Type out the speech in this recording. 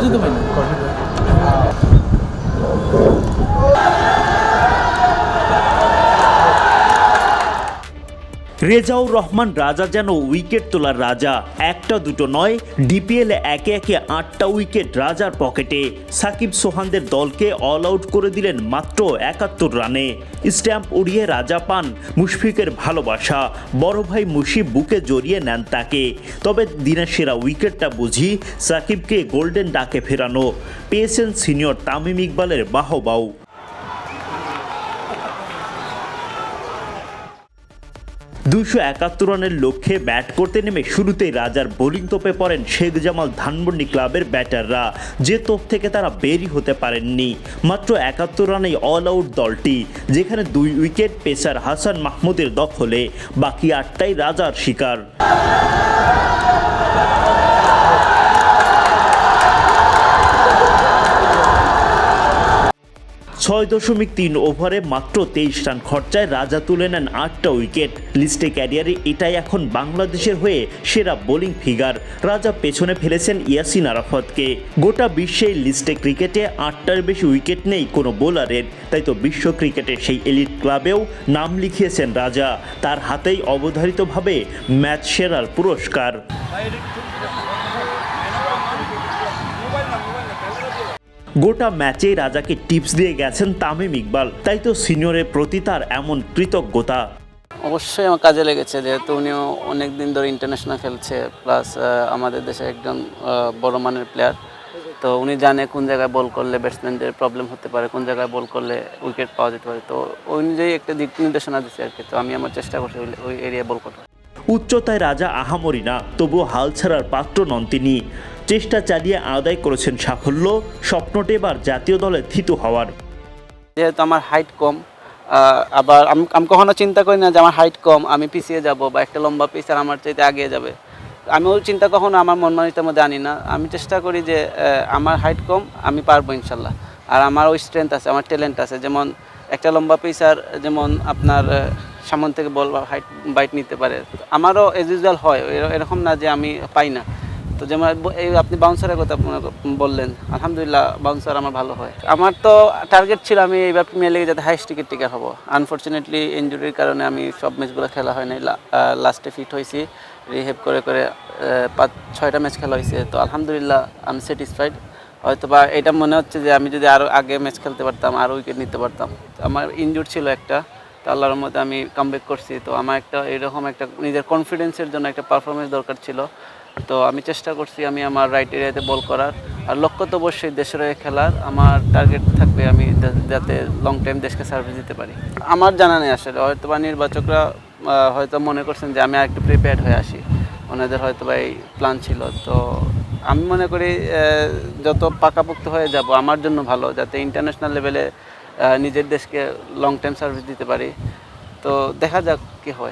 খুঁজে তো পাই না রেজাউর রহমান রাজা যেন উইকেট তোলার রাজা। একটা দুটো নয়, ডিপিএলে একে একে আটটা উইকেট রাজার পকেটে। সাকিব সোহানদের দলকে অল আউট করে দিলেন মাত্র একাত্তর রানে। স্ট্যাম্প উড়িয়ে রাজা পান মুশফিকের ভালোবাসা। বড় ভাই মুশিব বুকে জড়িয়ে নেন তাকে। তবে দিনের সেরা উইকেটটা বুঝি সাকিবকে গোল্ডেন ডাকে ফেরানো। পেয়েছেন সিনিয়র তামিম ইকবালের বাহবাউ দুশো একাত্তর রানের লক্ষ্যে ব্যাট করতে নেমে শুরুতেই রাজার বোলিং তোপে পড়েন শেখ জামাল ধানমন্ডি ক্লাবের ব্যাটাররা, যে তোপ থেকে তারা বেরি হতে পারেননি। মাত্র একাত্তর রানেই অল আউট দলটি, যেখানে দুই উইকেট পেসার হাসান মাহমুদের দখলে, বাকি আটটাই রাজার শিকার। ছয় দশমিক তিন ওভারে মাত্র তেইশ রান খরচায় রাজা তুলে নেন আটটা উইকেট। লিস্টে ক্যারিয়ারে এটাই এখন বাংলাদেশের হয়ে সেরা বোলিং ফিগার। রাজা পেছনে ফেলেছেন ইয়াসিন আরাফাতকে। গোটা বিশ্বের লিস্টে ক্রিকেটে আটটার বেশি উইকেট নেই কোনো বোলারের। তাই তো বিশ্ব ক্রিকেটের সেই এলিট ক্লাবেও নাম লিখিয়েছেন রাজা। তার হাতেই অবধারিতভাবে ম্যাচ সেরার পুরস্কার। গোটা ম্যাচেই রাজাকে টিপস দিয়ে গেছেন তামিম ইকবাল। তাই তো সিনিয়রের প্রতি তার এমন কৃতজ্ঞতা। অবশ্যই আমার কাজে লেগেছে যেহেতু উনিও অনেক দিন ধরে ইন্টারন্যাশনাল খেলছে প্লাস আমাদের দেশে একজন বড় মানের প্লেয়ার তো উনি জানে কোন জায়গায় বল করলে ব্যাটসম্যানদের প্রবলেম হতে পারে কোন জায়গায় বল করলে উইকেট পাওয়া যেতে পারে। তো ওই অনুযায়ী একটা দিক নির্দেশনা দিচ্ছে আর কি। তো আমি আমার চেষ্টা করছি ওই- ওই এরিয়া বল করার। উচ্চতায় রাজা আহামরি না তবুও হাল ছাড়ার পাত্র নন তিনি। চেষ্টা চালিয়ে আদায় করেছেন সাফল্য, স্বপ্নটি এবার জাতীয় দলে থিত হওয়ার। যেহেতু আমার হাইট কম আবার আমি আমি কখনো চিন্তা করি না যে আমার হাইট কম, আমি পিছিয়ে যাব বা একটা লম্বা পিসার আমার চাইতে আগিয়ে যাবে। আমিও চিন্তা কখনো আমার মন মানিতার মধ্যে আনি না। আমি চেষ্টা করি যে আমার হাইট কম, আমি পারব ইনশাল্লাহ। আর আমার ওই স্ট্রেংথ আছে, আমার ট্যালেন্ট আছে। যেমন একটা লম্বা পিসার যেমন আপনার সামন থেকে বল বা হাইট বাইট নিতে পারে। আমারও এজ ইউজুয়াল হয় এরকম না যে আমি পাই না। তো যেমন এই আপনি বাউন্সারের কথা বললেন, আলহামদুলিল্লাহ বাউন্সার আমার ভালো হয়। আমার তো টার্গেট ছিল আমি এইবার প্রিমিয়ার লিগে যাতে হাইস্ট টিকিট টিকার হব। আনফর্চুনেটলি ইঞ্জুরির কারণে আমি সব ম্যাচগুলো খেলা হয় নাই লাস্টে ফিট হয়েছি রিহেভ করে করে পাঁচ, ছয়টা ম্যাচ খেলা হয়েছে। তো আলহামদুলিল্লাহ আমি স্যাটিসফাইড হয়তো বা এটা মনে হচ্ছে যে আমি যদি আরও আগে ম্যাচ খেলতে পারতাম আরও উইকেট নিতে পারতাম। আমার ইনজুর ছিল একটা, তো আল্লাহর মধ্যে আমি কামব্যাক করছি। তো আমার একটা এরকম একটা, নিজের কনফিডেন্সের জন্য একটা পারফরমেন্স দরকার ছিল। তো আমি চেষ্টা করছি আমি আমার রাইট এরিয়াতে বল করার। আর লক্ষ্য তো অবশ্যই দেশের হয়ে খেলার। আমার টার্গেট থাকবে আমি যাতে লং টাইম দেশকে সার্ভিস দিতে পারি। আমার জানা নেই আসলে। হয়তো বা নির্বাচকরা হয়তো মনে করছেন যে আমি একটু প্রিপেয়ার্ড হয়ে আসি। ওনাদের হয়তো বা এই প্ল্যান ছিল। তো আমি মনে করি যত পাকাপোক্ত হয়ে যাব, আমার জন্য ভালো, যাতে ইন্টারন্যাশনাল লেভেলে নিজের দেশকে লং টাইম সার্ভিস দিতে পারি। তো দেখা যাক কি হয়।